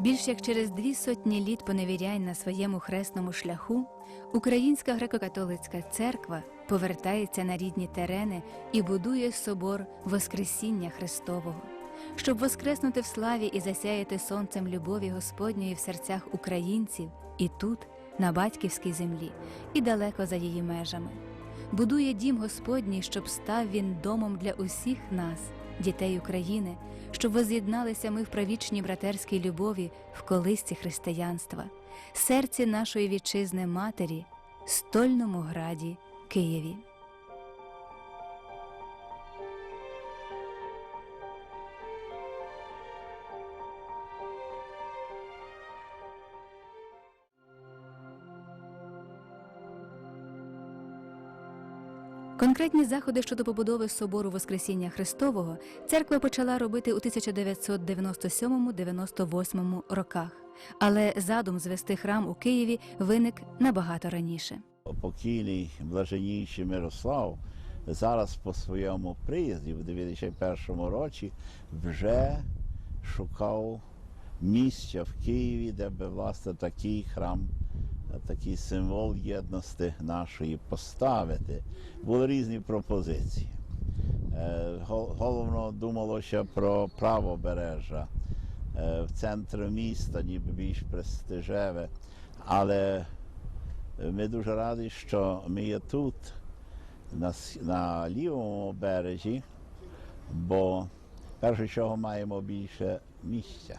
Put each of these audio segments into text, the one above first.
Більш як через дві сотні літ поневірянь на своєму хресному шляху, Українська греко-католицька церква повертається на рідні терени і будує собор Воскресіння Христового, щоб воскреснути в славі і засяяти сонцем любові Господньої в серцях українців і тут, на батьківській землі, і далеко за її межами. Будує дім Господній, щоб став він домом для усіх нас, дітей України, щоб воз'єдналися ми в правічній братерській любові в колисці християнства, серці нашої вітчизни матері, стольному граді Києві. Конкретні заходи щодо побудови собору Воскресіння Христового церква почала робити у 1997-98 роках, але задум звести храм у Києві виник набагато раніше. покійний блаженніший Мирослав зараз по своєму приїзді в 91-му році вже шукав місця в Києві, де би власне такий храм, такий символ єдності нашої поставити. Були різні пропозиції. Е, Головно думалося про правобережжя е, в центрі міста, ніби більш престижеве, але ми дуже раді, що ми є тут, на, на лівому березі, бо перше чого маємо більше місця.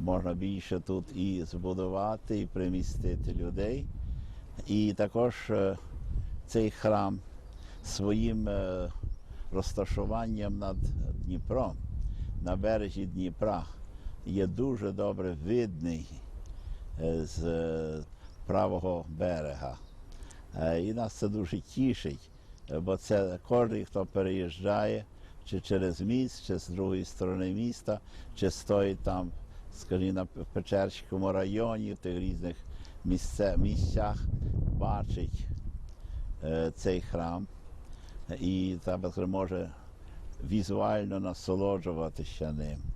Можна більше тут і збудувати, і примістити людей. І також е, цей храм своїм е, розташуванням над Дніпром, на березі Дніпра, є дуже добре видний е, з правого берега. І нас це дуже тішить, бо це кожен, хто переїжджає, чи через міст, чи з другої сторони міста, чи стоїть там, скажімо, на Печерському районі, в тих різних місце, місцях, бачить е, цей храм і так може візуально насолоджуватися ним.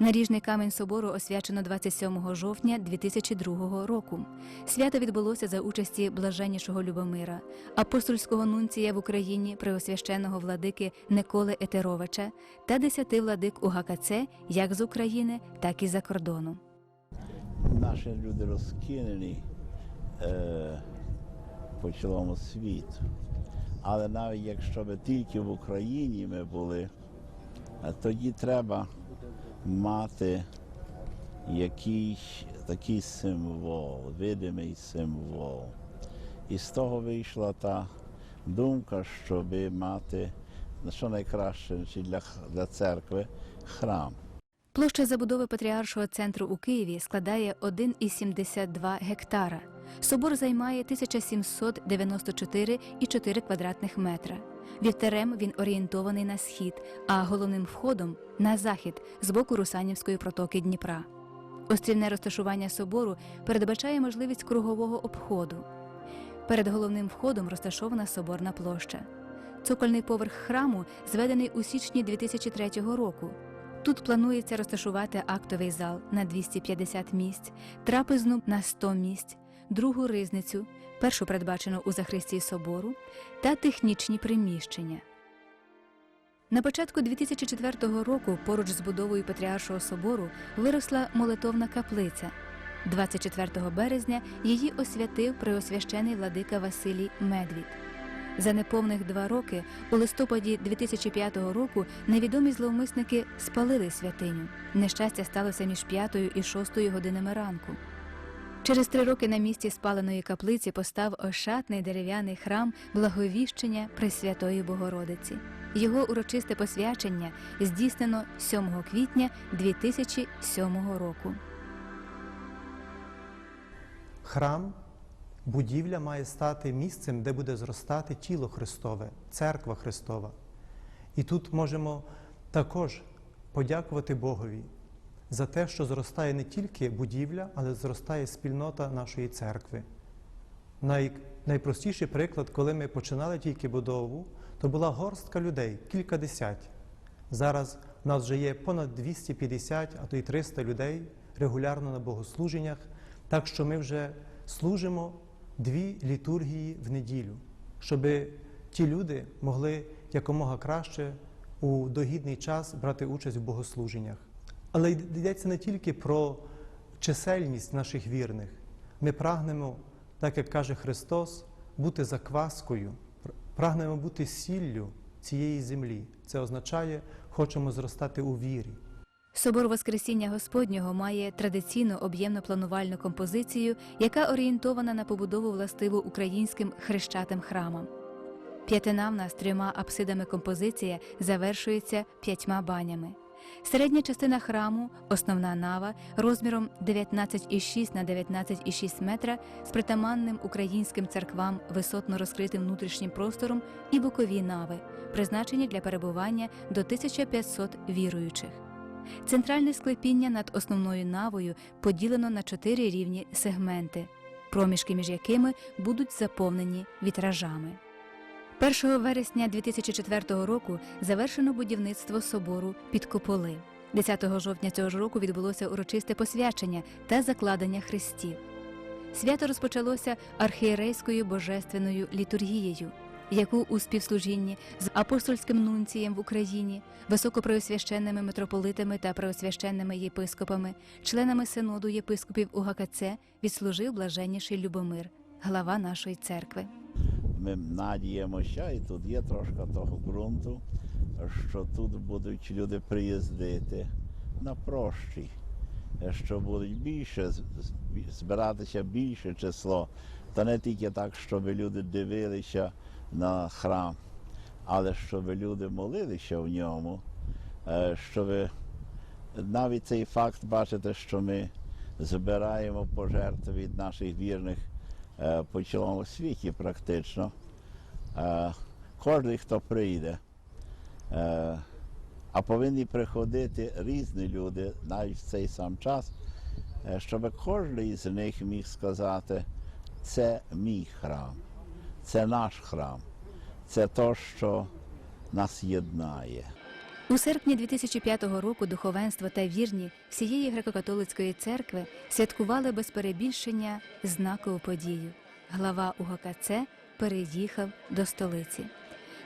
Наріжний камінь собору освячено 27 жовтня 2002 року. Свято відбулося за участі блаженнішого Любомира, апостольського нунція в Україні преосвященого владики Николи Етеровича та десяти владик УГКЦ як з України, так і за кордону. Наші люди розкинені е, по цілому світу. Але навіть якщо би тільки в Україні ми були, е, тоді треба мати якийсь такий символ, видимий символ. І з того вийшла та думка, щоб мати що найкраще для, для церкви храм. Площа забудови патріаршого центру у Києві складає 1,72 гектара. Собор займає 1794,4 квадратних метра. Вівтарем він орієнтований на схід, а головним входом на захід з боку Русанівської протоки Дніпра. Острівне розташування собору передбачає можливість кругового обходу. Перед головним входом розташована соборна площа. Цокольний поверх храму зведений у січні 2003 року. Тут планується розташувати актовий зал на 250 місць, трапезну на 100 місць, другу ризницю, першу передбачену у Захристії собору, та технічні приміщення. На початку 2004 року поруч з будовою Патріаршого собору виросла молитовна каплиця. 24 березня її освятив преосвящений владика Василій Медвід. За неповних два роки, у листопаді 2005 року, невідомі зловмисники спалили святиню. Нещастя сталося між п'ятою і шостою годинами ранку. Через три роки на місці спаленої каплиці постав ошатний дерев'яний храм Благовіщення Пресвятої Богородиці. Його урочисте посвячення здійснено 7 квітня 2007 року. Храм, будівля має стати місцем, де буде зростати тіло Христове, церква Христова. І тут можемо також подякувати Богові за те, що зростає не тільки будівля, але зростає спільнота нашої церкви. Най, найпростіший приклад, коли ми починали тільки будову, то була горстка людей, кілька десять. Зараз у нас вже є понад 250, а то й 300 людей регулярно на богослуженнях, так що ми вже служимо дві літургії в неділю, щоб ті люди могли якомога краще у догідний час брати участь в богослуженнях. Але йдеться не тільки про чисельність наших вірних. Ми прагнемо, так як каже Христос, бути закваскою, прагнемо бути сіллю цієї землі. Це означає, хочемо зростати у вірі. Собор Воскресіння Господнього має традиційну об'ємно планувальну композицію, яка орієнтована на побудову властиву українським хрещатим храмам. П'ятинавна з трьома апсидами композиція завершується п'ятьма банями. Середня частина храму, основна нава, розміром 19,6 на 19,6 метра з притаманним українським церквам висотно розкритим внутрішнім простором і бокові нави, призначені для перебування до 1500 віруючих. Центральне склепіння над основною навою поділено на чотири рівні сегменти, проміжки між якими будуть заповнені вітражами. 1 вересня 2004 року завершено будівництво собору під куполи. 10 жовтня цього ж року відбулося урочисте посвячення та закладення хрестів. Свято розпочалося архієрейською божественною літургією, яку у співслужінні з апостольським нунцієм в Україні, високопреосвященними митрополитами та преосвященними єпископами, членами синоду єпископів УГКЦ відслужив блаженніший Любомир, глава нашої церкви. Ми надіємося, і тут є трошки того ґрунту, що тут будуть люди приїздити на прощі, що будуть більше збиратися більше число. Та не тільки так, щоб люди дивилися на храм, але щоб люди молилися в ньому, е, щоб навіть цей факт бачите, що ми збираємо пожертви від наших вірних по цілому світі практично. Е, Кожен, хто прийде, е, а повинні приходити різні люди навіть в цей сам час, е, щоб кожен із них міг сказати, це мій храм, це наш храм, це то, що нас єднає. У серпні 2005 року духовенство та вірні всієї греко-католицької церкви святкували без перебільшення знакову подію. Глава УГКЦ переїхав до столиці.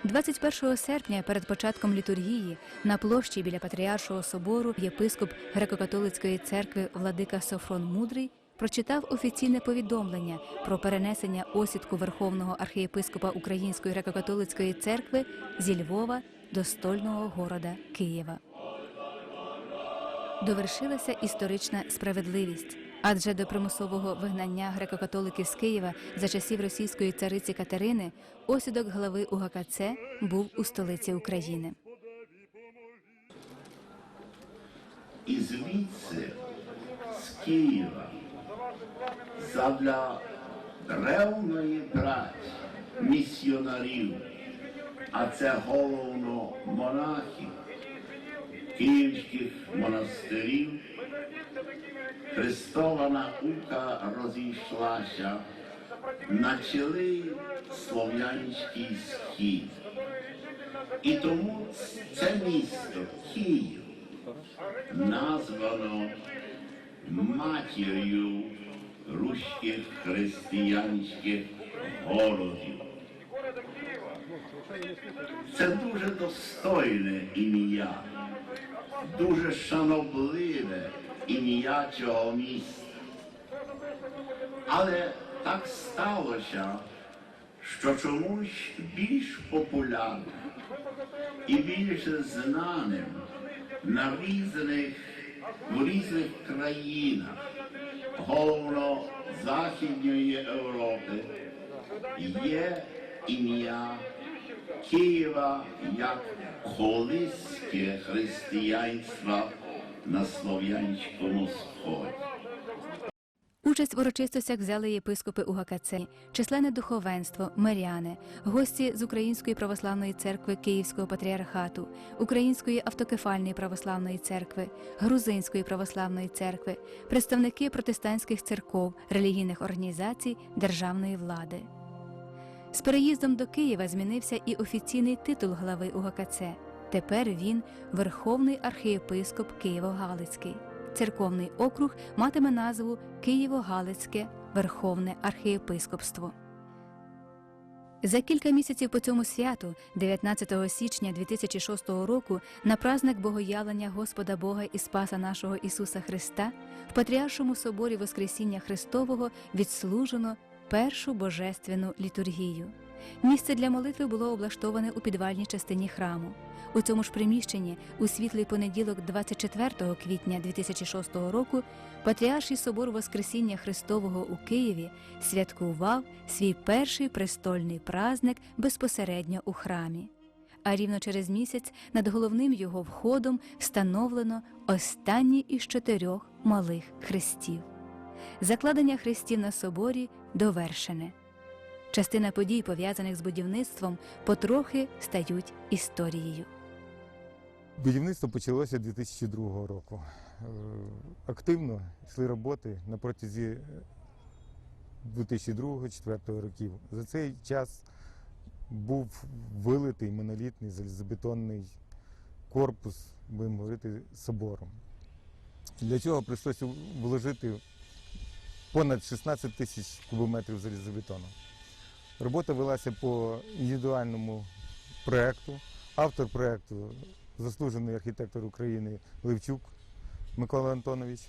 21 серпня перед початком літургії на площі біля Патріаршого собору єпископ греко-католицької церкви владика Софрон Мудрий прочитав офіційне повідомлення про перенесення осідку Верховного архієпископа Української греко-католицької церкви зі Львова до стольного города Києва. Довершилася історична справедливість. Адже до примусового вигнання греко-католиків з Києва за часів російської цариці Катерини осідок глави УГКЦ був у столиці України. І звідси з Києва задля древної праці місіонарів, а це головно монахів київських монастирів, Христова наука розійшлася на цілий слов'янський схід. І тому це місто Київ названо матір'ю руських християнських городів. Це дуже достойне ім'я, дуже шанобливе ім'я цього міста. Але так сталося, що чомусь більш популярним і більше знаним на різних, в різних країнах, головно Західної Європи, є ім'я Києва як колиське християнства на Слов'янському Сході. Участь в урочистостях взяли єпископи УГКЦ, численне духовенство, миряни, гості з Української православної церкви Київського патріархату, Української автокефальної православної церкви, Грузинської православної церкви, представники протестантських церков, релігійних організацій, державної влади. З переїздом до Києва змінився і офіційний титул глави УГКЦ. Тепер він Верховний архієпископ Києво-Галицький. Церковний округ матиме назву Києво-Галицьке Верховне архієпископство. За кілька місяців по цьому святу, 19 січня 2006 року, на праздник Богоявлення Господа Бога і Спаса нашого Ісуса Христа в Патріаршому соборі Воскресіння Христового відслужено першу божественну літургію. Місце для молитви було облаштоване у підвальній частині храму. У цьому ж приміщенні, у світлий понеділок, 24 квітня 2006 року, Патріарший собор Воскресіння Христового у Києві святкував свій перший престольний праздник безпосередньо у храмі. А рівно через місяць над головним його входом встановлено останній із чотирьох малих хрестів. Закладення хрестів на соборі довершене. Частина подій, пов'язаних з будівництвом, потрохи стають історією. Будівництво почалося 2002 року. Е, Активно йшли роботи на протязі 2002-2004 років. За цей час був вилитий монолітний залізобетонний корпус, будемо говорити, собором. Для цього прийшлося вложити понад 16 тисяч кубометрів залізобетону. Робота велася по індивідуальному проєкту. Автор проєкту заслужений архітектор України Левчук Микола Антонович.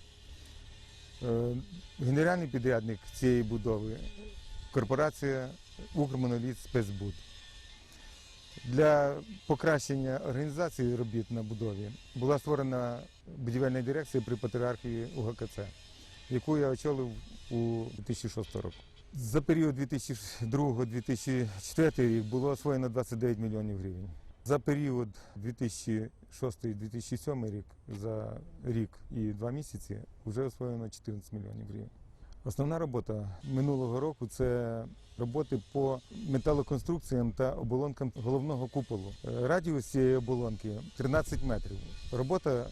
Е, Генеральний підрядник цієї будови корпорація Укрмоноліт Спецбуд. Для покращення організації робіт на будові була створена будівельна дирекція при патріархії УГКЦ, яку я очолив у 2006 року. За період 2002-2004 рік було освоєно 29 мільйонів гривень. За період 2006-2007 рік, за рік і два місяці, вже освоєно 14 мільйонів гривень. Основна робота минулого року це роботи по металоконструкціям та оболонкам головного куполу. Радіус цієї оболонки 13 метрів. Робота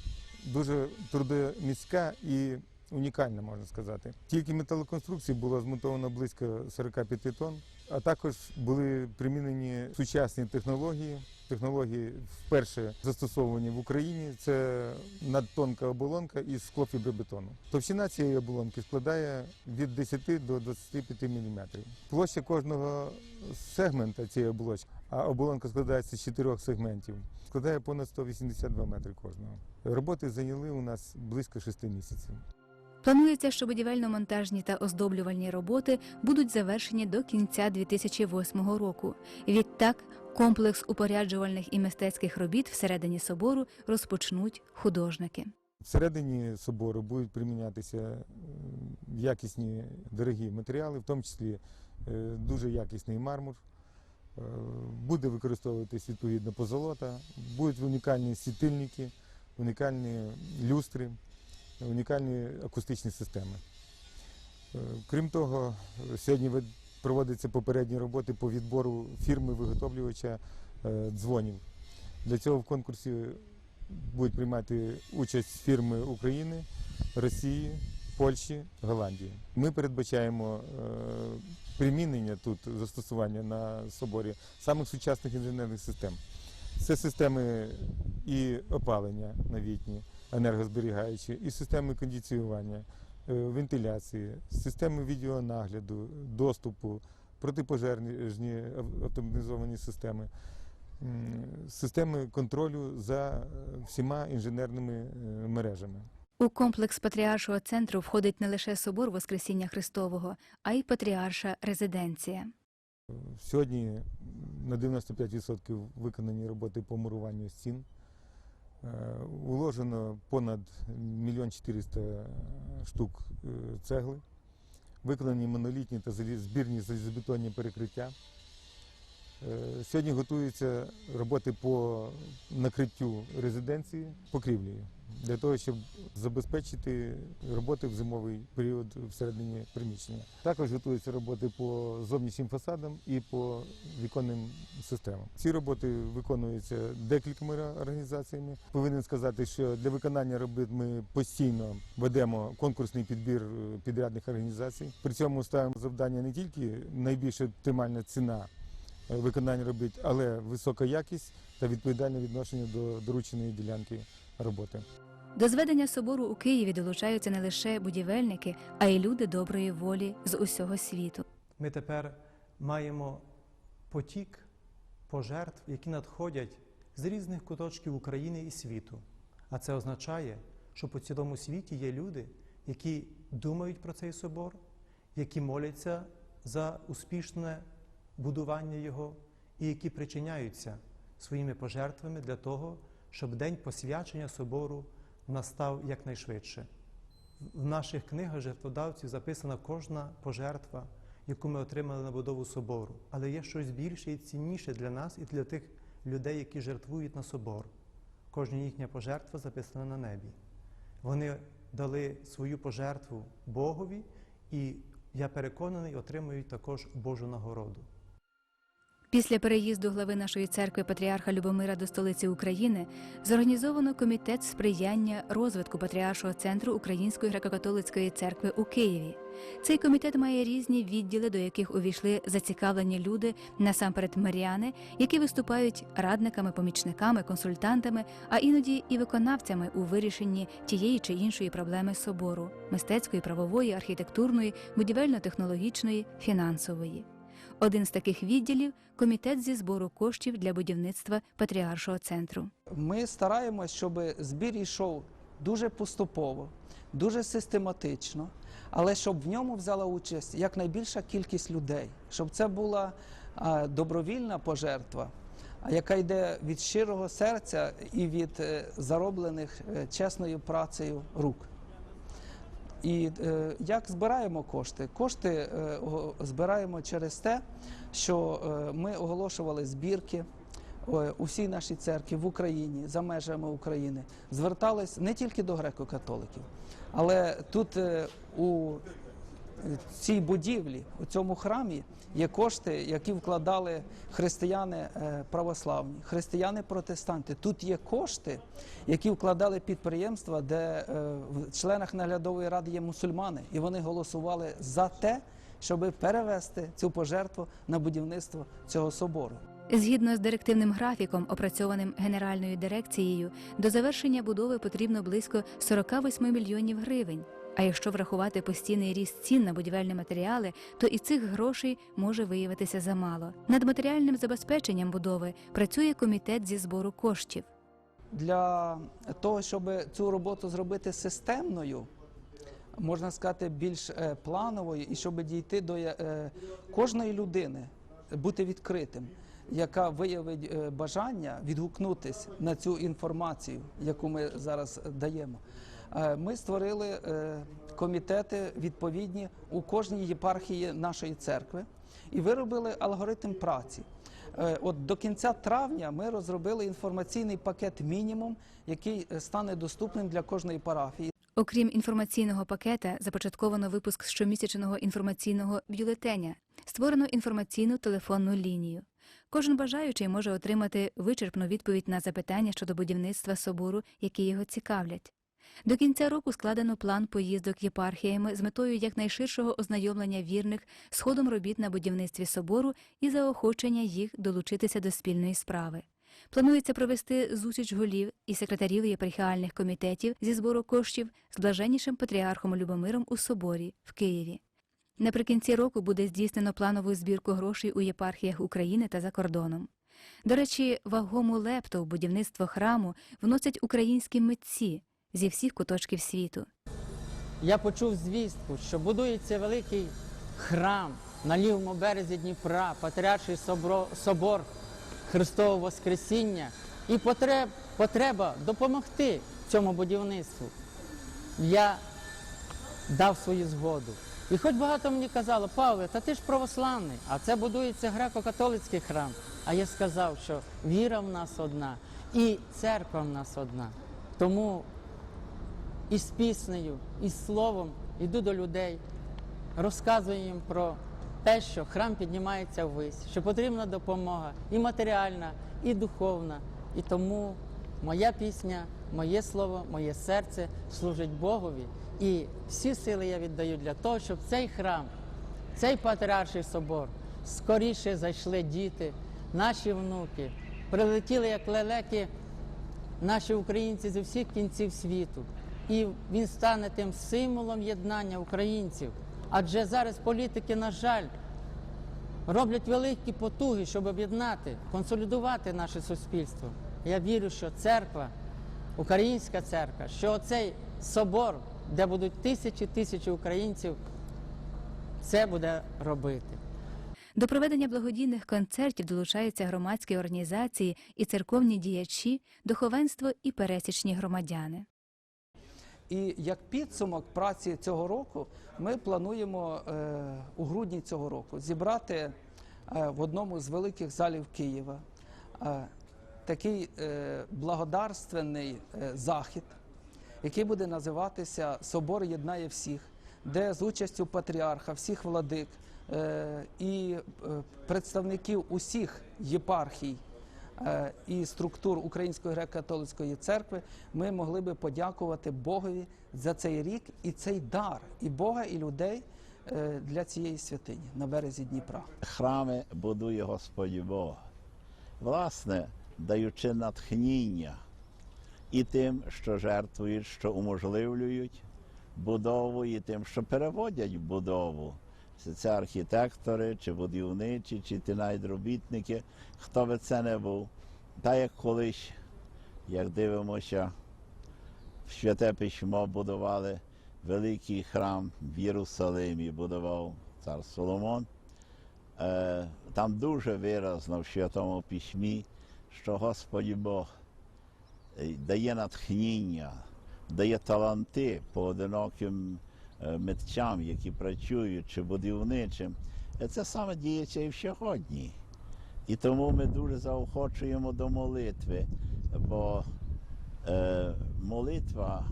дуже трудоміська і унікальна, можна сказати. Тільки металоконструкції було змонтовано близько 45 тонн, а також були примінені сучасні технології. Технології вперше застосовані в Україні. Це надтонка оболонка із склофібробетону. Товщина цієї оболонки складає від 10 до 25 мм. Площа кожного сегмента цієї оболочки, а оболонка складається з чотирьох сегментів, складає понад 182 метри кожного. Роботи зайняли у нас близько 6 місяців. Планується, що будівельно-монтажні та оздоблювальні роботи будуть завершені до кінця 2008 року. Відтак, комплекс упоряджувальних і мистецьких робіт всередині собору розпочнуть художники. Всередині собору будуть примінятися е, якісні дорогі матеріали, в тому числі е, дуже якісний мармур. Е, Буде використовуватись відповідно позолота, будуть унікальні світильники, унікальні люстри, унікальні акустичні системи. Е, Крім того, сьогодні проводяться попередні роботи по відбору фірми виготовлювача е, дзвонів. Для цього в конкурсі будуть приймати участь фірми України, Росії, Польщі, Голландії. Ми передбачаємо е, примінення тут застосування на соборі самих сучасних інженерних систем. Це системи і опалення новітні, енергозберігаючі, і системи кондиціювання, е, вентиляції, системи відеонагляду, доступу, протипожежні автоматизовані системи, системи контролю за всіма інженерними е, мережами. У комплекс патріаршого центру входить не лише собор Воскресіння Христового, а й патріарша резиденція. Сьогодні на 95% виконані роботи по муруванню стін. Е, Уложено понад мільйон 400 штук е, цегли. Виконані монолітні та збірні залізобетонні перекриття. Е, Сьогодні готуються роботи по накриттю резиденції покрівлею для того, щоб забезпечити роботи в зимовий період всередині приміщення. Також готуються роботи по зовнішнім фасадам і по віконним системам. Ці роботи виконуються декількома організаціями. Повинен сказати, що для виконання робіт ми постійно ведемо конкурсний підбір е, підрядних організацій. При цьому ставимо завдання не тільки найбільш оптимальна ціна е, виконання робити, але висока якість та відповідальне відношення до дорученої ділянки роботи. До зведення собору у Києві долучаються не лише будівельники, а й люди доброї волі з усього світу. Ми тепер маємо потік пожертв, які надходять з різних куточків України і світу. А це означає, що по цілому світі є люди, які думають про цей собор, які моляться за успішне будування його і які причиняються своїми пожертвами для того, щоб день посвячення собору настав якнайшвидше. В наших книгах жертводавців записана кожна пожертва, яку ми отримали на будову собору. Але є щось більше і цінніше для нас і для тих людей, які жертвують на собор. Кожна їхня пожертва записана на небі. Вони дали свою пожертву Богові, і я переконаний, отримують також Божу нагороду. Після переїзду глави нашої церкви Патріарха Любомира до столиці України зорганізовано комітет сприяння розвитку Патріаршого центру Української греко-католицької церкви у Києві. Цей комітет має різні відділи, до яких увійшли зацікавлені люди, насамперед маріани, які виступають радниками, помічниками, консультантами, а іноді і виконавцями у вирішенні тієї чи іншої проблеми собору мистецької, правової, архітектурної, будівельно-технологічної, фінансової. Один з таких відділів комітет зі збору коштів для будівництва патріаршого центру. Ми стараємось, щоб збір йшов дуже поступово, дуже систематично, але щоб в ньому взяла участь якнайбільша кількість людей, щоб це була добровільна пожертва, яка йде від щирого серця і від е, зароблених е, чесною працею рук. І е, як збираємо кошти? Кошти е, збираємо через те, що е, ми оголошували збірки Усій нашій церкві в Україні, за межами України, звертались не тільки до греко-католиків, але тут е, у цій будівлі, у цьому храмі є кошти, які вкладали християни е, православні, християни протестанти. Тут є кошти, які вкладали підприємства, де е, в членах наглядової ради є мусульмани, і вони голосували за те, щоб перевести цю пожертву на будівництво цього собору. Згідно з директивним графіком, опрацьованим Генеральною дирекцією, до завершення будови потрібно близько 48 мільйонів гривень. А якщо врахувати постійний ріст цін на будівельні матеріали, то і цих грошей може виявитися замало. Над матеріальним забезпеченням будови працює комітет зі збору коштів. Для того, щоб цю роботу зробити системною, можна сказати, більш е, плановою, і щоб дійти до е, кожної людини, бути відкритим, яка виявить е, бажання відгукнутись на цю інформацію, яку ми зараз даємо. Е, Ми створили е, комітети відповідні у кожній єпархії нашої церкви і виробили алгоритм праці. Е, От до кінця травня ми розробили інформаційний пакет мінімум, який стане доступним для кожної парафії. Окрім інформаційного пакета, започатковано випуск щомісячного інформаційного бюлетеня, створено інформаційну телефонну лінію. Кожен бажаючий може отримати вичерпну відповідь на запитання щодо будівництва собору, які його цікавлять. До кінця року складено план поїздок єпархіями з метою якнайширшого ознайомлення вірних з ходом робіт на будівництві собору і заохочення їх долучитися до спільної справи. Планується провести зустріч голів і секретарів єпархіальних комітетів зі збору коштів з блаженнішим патріархом Любомиром у соборі в Києві. Наприкінці року буде здійснено планову збірку грошей у єпархіях України та за кордоном. До речі, вагому лепту в будівництво храму вносять українські митці зі всіх куточків світу. я почув звістку, що будується великий храм на лівому березі Дніпра, Патріарший собор Христового Воскресіння, і потреб, потреба допомогти цьому будівництву. Я дав свою згоду. І хоч багато мені казало, Павле, та ти ж православний, а це будується греко-католицький храм. А я сказав, що віра в нас одна і церква в нас одна. Тому і з піснею, і з словом йду до людей, розказую їм про те, що храм піднімається ввись, що потрібна допомога і матеріальна, і духовна. І тому моя пісня, моє слово, моє серце служить Богові. І всі сили я віддаю для того, щоб цей храм, цей патріарший собор скоріше зайшли діти, наші внуки. Прилетіли як лелеки наші українці зі всіх кінців світу. І він стане тим символом єднання українців. Адже зараз політики, на жаль, роблять великі потуги, щоб об'єднати, консолідувати наше суспільство. Я вірю, що церква, українська церква, що цей собор, де будуть тисячі тисячі українців, це буде робити. До проведення благодійних концертів долучаються громадські організації і церковні діячі, духовенство і пересічні громадяни. І як підсумок праці цього року ми плануємо е, у грудні цього року зібрати е, в одному з великих залів Києва е, такий благодарственний захід, який буде називатися Собор єднає всіх, де з участю патріарха, всіх владик і представників усіх єпархій і структур Української греко-католицької церкви ми могли би подякувати Богові за цей рік і цей дар і Бога, і людей е, для цієї святині на березі Дніпра. Храми будує Господь Бог, власне, даючи натхнення і тим, що жертвують, що уможливлюють будову, і тим, що переводять будову. Це архітектори, чи будівничі, чи ті навіть робітники, хто би це не був. Та як колись, як дивимося, в Святе Письмо будували великий храм в Єрусалимі, будував цар Соломон. Е, Там дуже виразно в Святому Письмі, що Господь Бог е, дає натхнення, дає таланти поодиноким митцям, які працюють чи будівничим. Е, Це саме діється і в сьогодні. І тому ми дуже заохочуємо до молитви, бо е, молитва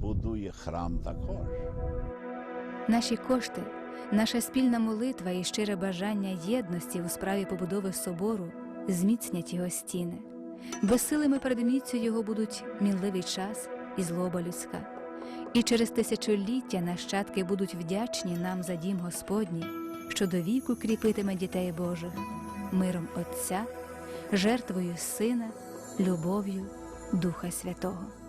будує храм також. Наші кошти, наша спільна молитва і щире бажання єдності у справі побудови собору зміцнять його стіни. Безсилими перед його будуть мінливий час і злоба людська. І через тисячоліття нащадки будуть вдячні нам за дім Господній, що до віку кріпитиме дітей Божих, миром Отця, жертвою Сина, любов'ю Духа Святого.